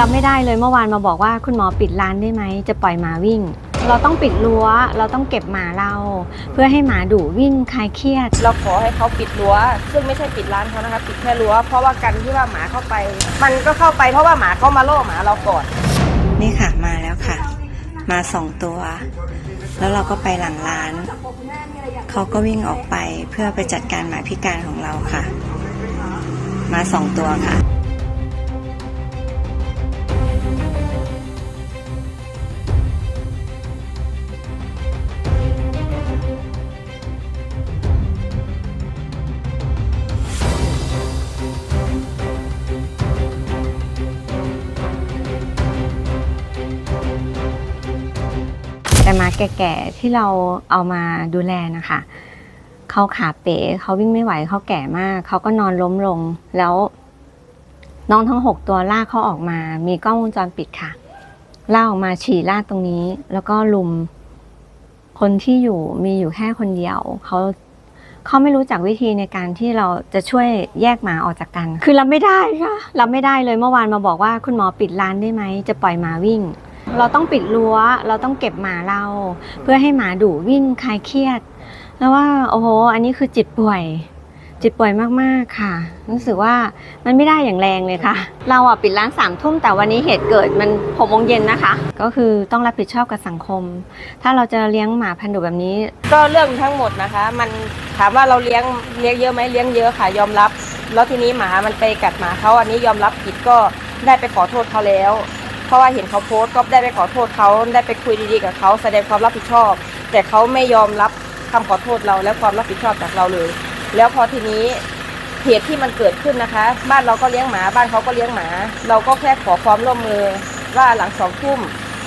รับไม่ได้เลยเมื่อวานมาบอกว่าคุณหมอปิดร้านได้ไหมจะปล่อยหมาวิ่ง เราต้องปิดรั้วเราต้องเก็บหมาเรา เพื่อให้หมาดุวิ่งคลายเครียด เราขอให้เขาปิดรั้ว ซึ่งไม่ใช่ปิดร้านเขานะคะปิดแค่รั้ว เพราะว่ากันที่ว่าหมาเข้าไป มันก็เข้าไปเพราะว่าหมาเขามาโล่หมาเราก่อนนี่ค่ะมาแล้วค่ะ มาสองตัว แล้วเราก็ไปหลังร้าน เขาก็วิ่งออกไปเพื่อไปจัดการหมาพิการของเราค่ะ มาสองตัวค่ะ มาแก่ๆที่เราเอามาดูแลนะคะเขาขาเป๋เขาวิ่งไม่ไหวเขาแก่มากเขาก็นอนล้มลงแล้ว น้องทั้งหกตัวลากเขาออกมา มีกล้องวงจรปิดค่ะลากออกมาฉี่ลากตรงนี้ แล้วก็ลุม คนที่อยู่มีอยู่แค่คนเดียวเขาเขาไม่รู้จักวิธีในการที่เราจะช่วยแยกหมาออกจากกัน คือรับไม่ได้ค่ะรับไม่ได้เลยเมื่อวานมาบอกว่าคุณหมอปิดร้านได้ไหมจะปล่อยหมาวิ่ง เราต้องปิดรั้ว เราต้องเก็บหมาเรา เพื่อให้หมาดุวิ่งคลายเครียด แล้วว่าโอ้โห อันนี้คือจิตป่วย จิตป่วยมากๆค่ะ รู้สึกว่ามันไม่ได้อย่างแรงเลยค่ะ เราอะปิดร้านสามทุ่มแต่วันนี้เหตุเกิดมันหกโมงเย็นนะคะ ก็คือต้องรับผิดชอบกับสังคม ถ้าเราจะเลี้ยงหมาพันธุ์ดุแบบนี้ ก็เรื่องทั้งหมดนะคะ มันถามว่าเราเลี้ยงเลี้ยงเยอะไหมเลี้ยงเยอะค่ะยอมรับ แล้วทีนี้หมามันไปกัดหมาเขาอันนี้ยอมรับผิดก็ได้ไปขอโทษเขาแล้ว เพราะว่าเห็นเขาโพสต์ก็ได้ไปขอโทษเขาได้ไปคุยดีๆกับเขาแสดงความรับผิดชอบ แต่เขาไม่ยอมรับคำขอโทษเราและความรับผิดชอบจากเราเลย แล้วพอทีนี้เหตุที่มันเกิดขึ้นนะคะ บ้านเราก็เลี้ยงหมา บ้านเขาก็เลี้ยงหมา เราก็แค่ขอความร่วมมือว่าหลังสองทุ่ม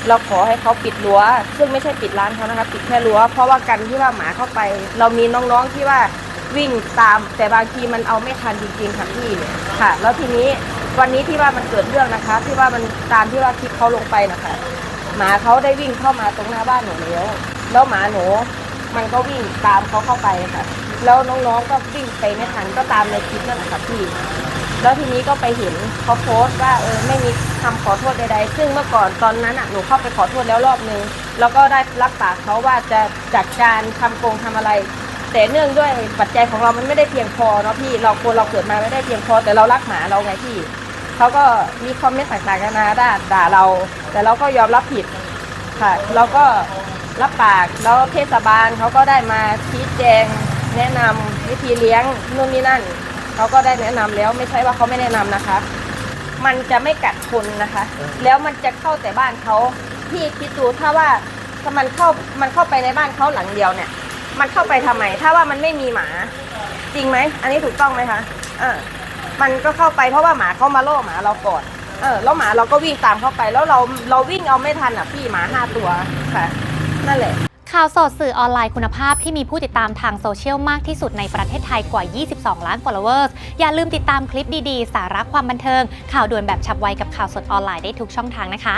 เราขอให้เขาปิดรั้ว ซึ่งไม่ใช่ปิดร้านเขานะคะปิดแค่รั้ว เพราะว่ากันที่ว่าหมาเข้าไป เรามีน้องๆที่ว่าวิ่งตาม แต่บางทีมันเอาไม่ทันจริงๆค่ะพี่ค่ะ แล้วทีนี้ วันนี้ที่ว่ามันเกิดเรื่องนะคะ ที่ว่ามันตามที่ว่าคลิปเขาลงไปนะคะหมาเขาได้วิ่งเข้ามาตรงหน้าบ้านหนูแล้ว แล้วหมาหนูมันก็วิ่งตามเขาเข้าไปค่ะ แล้วน้องๆก็วิ่งไปไม่ทันก็ตามในคลิปนั่นแหละค่ะพี่ แล้วทีนี้ก็ไปเห็นเขาโพสต์ว่าเออไม่มีคำขอโทษใดๆ ซึ่งเมื่อก่อนตอนนั้นอะหนูเข้าไปขอโทษแล้วรอบนึง แล้วก็ได้รับปากเขาว่าจะจัดการทำโกงทำอะไร แต่เนื่องด้วยปัจจัยของเรามันไม่ได้เพียงพอเนาะพี่เราคนเราเกิดมาไม่ได้เพียงพอ แต่เรารักหมาเราไงพี่เขาก็มีคอมเมนต์ต่างๆกันานาด่าด่าเรา แต่เราก็ยอมรับผิดค่ะ เราก็รับปากแล้วเทศบาลเขาก็ได้มาชี้แจง แนะนำวิธีเลี้ยงนู่นนี่นั่นเขาก็ได้แนะนำแล้วไม่ใช่ว่าเขาไม่แนะนำนะคะ มันจะไม่กัดคนนะคะ แล้วมันจะเข้าแต่บ้านเขาพี่คิดดูถ้าว่าถ้ามันเข้ามันเข้าไปในบ้านเขาหลังเดียวเนี่ย มันเข้าไปทำไม ถ้าว่ามันไม่มีหมา จริงไหม อันนี้ถูกต้องไหมคะเออมันก็เข้าไปเพราะว่าหมาเข้ามาโล่หมาเราก่อนเออแล้วหมาเราก็วิ่งตามเข้าไปแล้วเราเราวิ่งเอาไม่ทันอะพี่หมาห้าตัวค่ะนั่นแหละข่าวสดสื่อออนไลน์คุณภาพที่มีผู้ติดตามทางโซเชียลมากที่สุดในประเทศไทยกว่า 22 ล้าน followers อย่าลืมติดตามคลิปดีๆ สาระความบันเทิง ข่าวด่วนแบบฉับไวกับข่าวสดออนไลน์ได้ทุกช่องทางนะคะ